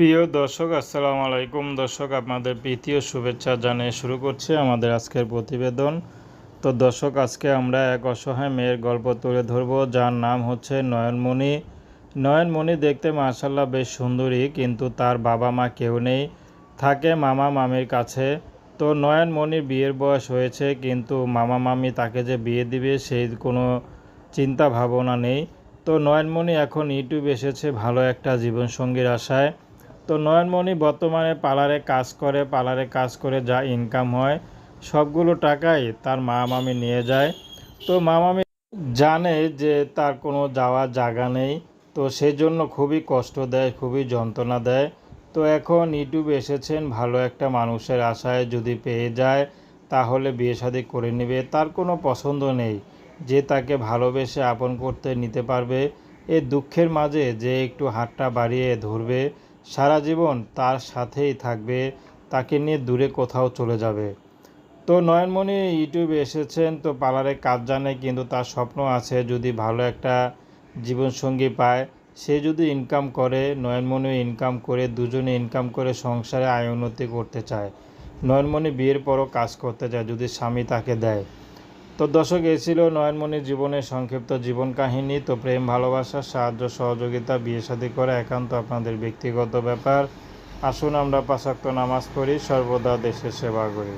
প্রিয় দর্শক, আসসালামু আলাইকুম। দর্শক, আপনাদের প্রীতি ও শুভেচ্ছা জানিয়ে শুরু করছি আমাদের আজকের প্রতিবেদন। তো দর্শক, আজকে আমরা এক অসহায় মেয়ের গল্প তুলে ধরব, যার নাম হচ্ছে নয়নমণি। নয়নমণি দেখতে মার্শাল্লাহ বেশ সুন্দরী, কিন্তু তার বাবা মা কেউ নেই, থাকে মামা মামির কাছে। তো নয়নমণির বিয়ের বয়স হয়েছে, কিন্তু মামা মামি তাকে যে বিয়ে দিবে, সেই কোনো চিন্তা ভাবনা নেই। তো নয়নমণি এখন ইউটিউব এসেছে ভালো একটা জীবনসঙ্গীর আশায়। তো নয়নমণি বর্তমানে পার্লারে কাজ করে, পার্লারে কাজ করে যা ইনকাম হয়, সবগুলো টাকাই তার মা মামি নিয়ে যায়। তো মা মামি জানে যে তার কোনো যাওয়ার জায়গা নেই, তো সেই জন্য খুবই কষ্ট দেয়, খুবই যন্ত্রণা দেয়। তো এখন ইউটিউবে এসেছেন, ভালো একটা মানুষের আশায় যদি পেয়ে যায়, তাহলে বিয়ে শাদী করে নেবে। তার কোনো পছন্দ নেই যে তাকে ভালোবেসে আপন করতে নিতে পারবে। এ দুঃখের মাঝে যে একটু হাতটা বাড়িয়ে ধরবে সারা জীবন তার সাথেই থাকবে, তাকে নিয়ে দূরে কোথাও চলে যাবে। তো নয়নমণি ইউটিউবে এসেছেন, তো পার্লারে কাজ জানে, কিন্তু তার স্বপ্ন আছে যদি ভালো একটা জীবনসঙ্গী পায়। সে যদি ইনকাম করে, নয়নমণিও ইনকাম করে, দুজনে ইনকাম করে সংসারে আয় উন্নতি করতে চায়। নয়নমণি বিয়ের পরও কাজ করতে চায় যদি স্বামী তাকে দেয়। তো দর্শক, এ ছিল নয়নমণির জীবনের সংক্ষিপ্ত জীবন কাহিনী। তো প্রেম, ভালোবাসা, সাহায্য, সহযোগিতা, বিয়ে শাদী করা একান্ত আপনাদের ব্যক্তিগত ব্যাপার। আসুন আমরা পাশাক্ত নামাজ পড়ি, সর্বদা দেশের সেবা করি।